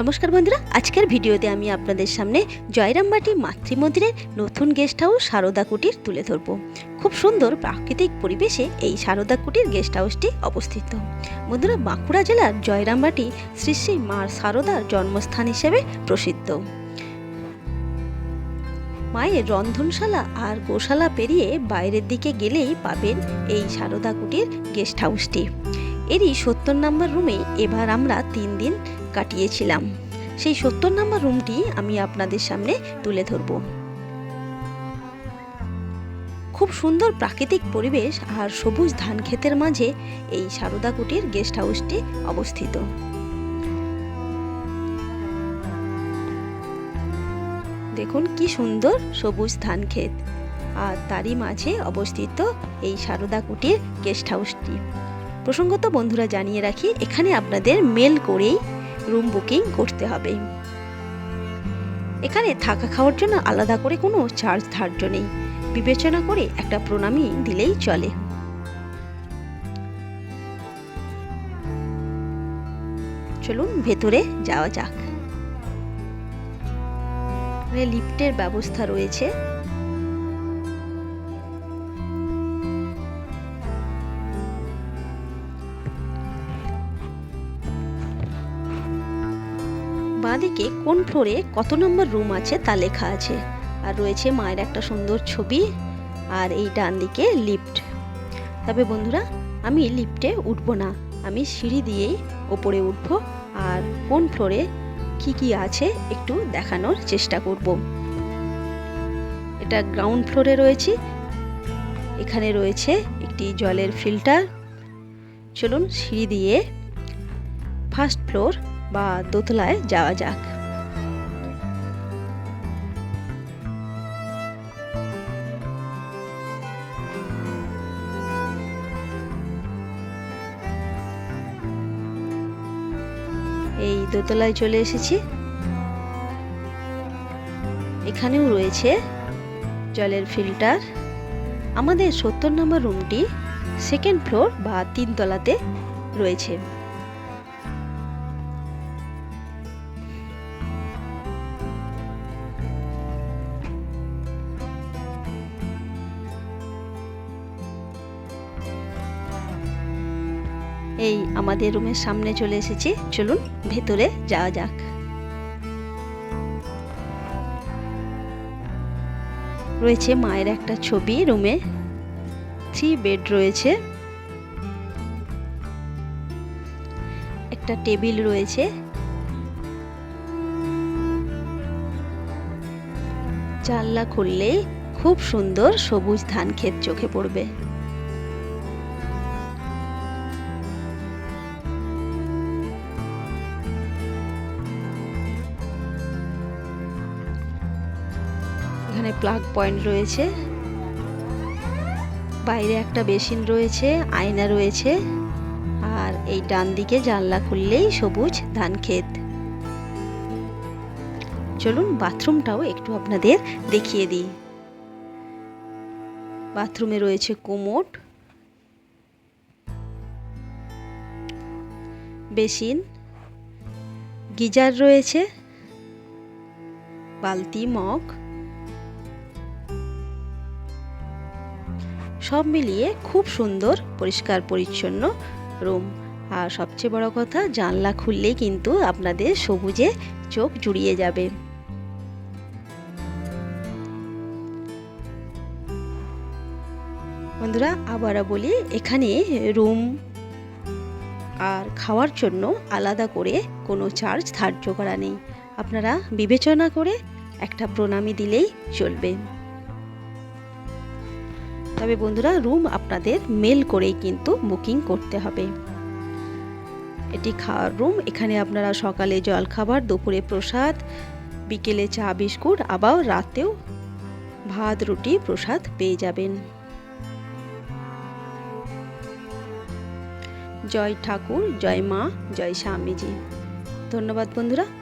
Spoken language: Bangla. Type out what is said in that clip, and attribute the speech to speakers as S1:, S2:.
S1: নমস্কার বন্ধুরা, আজকের ভিডিওতে আমি আপনাদের সামনে জয়রামবাটি মাতৃমন্দিরের নতুন গেস্ট হাউস সারদা কুটির তুলে ধরব। খুব সুন্দর প্রাকৃতিক পরিবেশে এই সারদা কুটির গেস্ট হাউসটি অবস্থিত। বন্ধুরা, বাঁকুড়া জেলার জয়রামবাটি শ্রী শ্রী মা সারদার জন্মস্থান হিসেবে প্রসিদ্ধ। মায়ের রন্ধনশালা আর গোশালা পেরিয়ে বাইরের দিকে গেলেই পাবেন এই সারদা কুটির গেস্ট হাউসটি এরই সত্তর নম্বর রুমে এবার আমরা তিন দিন কাটিয়েছিলাম। সেই সত্তর নম্বর রুমটি আমি আপনাদের সামনে তুলে ধরব। খুব সুন্দর প্রাকৃতিক পরিবেশ আর সবুজ ধান ক্ষেতের মাঝে এই সারদা কুটির গেস্ট হাউসটি অবস্থিত। দেখুন কি সুন্দর সবুজ ধান ক্ষেত। আর তারই মাঝে অবস্থিত এই সারদা কুটির গেস্ট হাউসটি। প্রসঙ্গত বন্ধুরা জানিয়ে রাখি, এখানে আপনাদের মেল করেই রুম বুকিং করতে হবে। এখানে থাকা খাওয়ার জন্য আলাদা করে কোনো চার্জ ধার্য নেই। বিবেচনা করে একটা প্রণামী দিলেই চলে। চলুন ভেতরে যাওয়া যাক। লিফটের ব্যবস্থা রয়েছে। বাঁদিকে কোন ফ্লোরে কত নম্বর রুম আছে তা লেখা আছে। আর রয়েছে মায়ের একটা সুন্দর ছবি আর এই ডান দিকে লিফট। তবে বন্ধুরা, আমি লিফটে উঠব না। আমি সিঁড়ি দিয়েই ওপরে উঠব আর কোন ফ্লোরে কি কি আছে একটু দেখানোর চেষ্টা করব। এটা গ্রাউন্ড ফ্লোরে রয়েছে। এখানে রয়েছে একটি জলের ফিল্টার। চলুন সিঁড়ি দিয়ে ফার্স্ট ফ্লোর বা দোতলায় যাওয়া যাক। এই দোতলায় চলে এসেছি। এখানেও রয়েছে জলের ফিল্টার। আমাদের সত্তর নম্বর রুমটি সেকেন্ড ফ্লোর বা তিনতলাতে রয়েছে। এই আমাদের রুমের সামনে চলে এসেছি। চলুন, ভেতরে যাওয়া যাক। রয়েছে মায়ের একটা ছবি রুমে। থ্রি বেড রয়েছে। একটা টেবিল রয়েছে। জানলা খুললেই খুব সুন্দর সবুজ ধান ক্ষেত চোখে পড়বে। এখানে প্লাগ পয়েন্ট রয়েছে। বাইরে একটা বেসিন রয়েছে, আয়না রয়েছে। আর এই ডান দিকে জানলা খুললেই সবুজ ধান ক্ষেত। চলুন বাথরুমটাও একটু আপনাদের দেখিয়ে দিই। বাথরুমে রয়েছে কোমোট। বেসিন। গিজার রয়েছে। বালতি, মগ। সব মিলিয়ে খুব সুন্দর, পরিষ্কার, পরিচ্ছন্ন রুম আর সবচেয়ে বড় কথা, জানলা খুললেই কিন্তু আপনাদের সবুজে চোখ জুড়িয়ে যাবে। বন্ধুরা, আবারও বলি, এখানে রুম আর খাওয়ার জন্য আলাদা করে কোনো চার্জ ধার্য করা নেই। আপনারা বিবেচনা করে একটা প্রণামী দিলেই চলবে। তবে বন্ধুরা রুম আপনাদের মেল করেই কিন্তু বুকিং করতে হবে। এটি খাওয়ার রুম এখানে আপনারা সকালে জল খাবার দুপুরে প্রসাদ, বিকেলে চা, বিস্কুট, আবার রাতেও ভাত, রুটি, প্রসাদ পেয়ে যাবেন। জয় ঠাকুর, জয় মা, জয় স্বামীজি। ধন্যবাদ বন্ধুরা।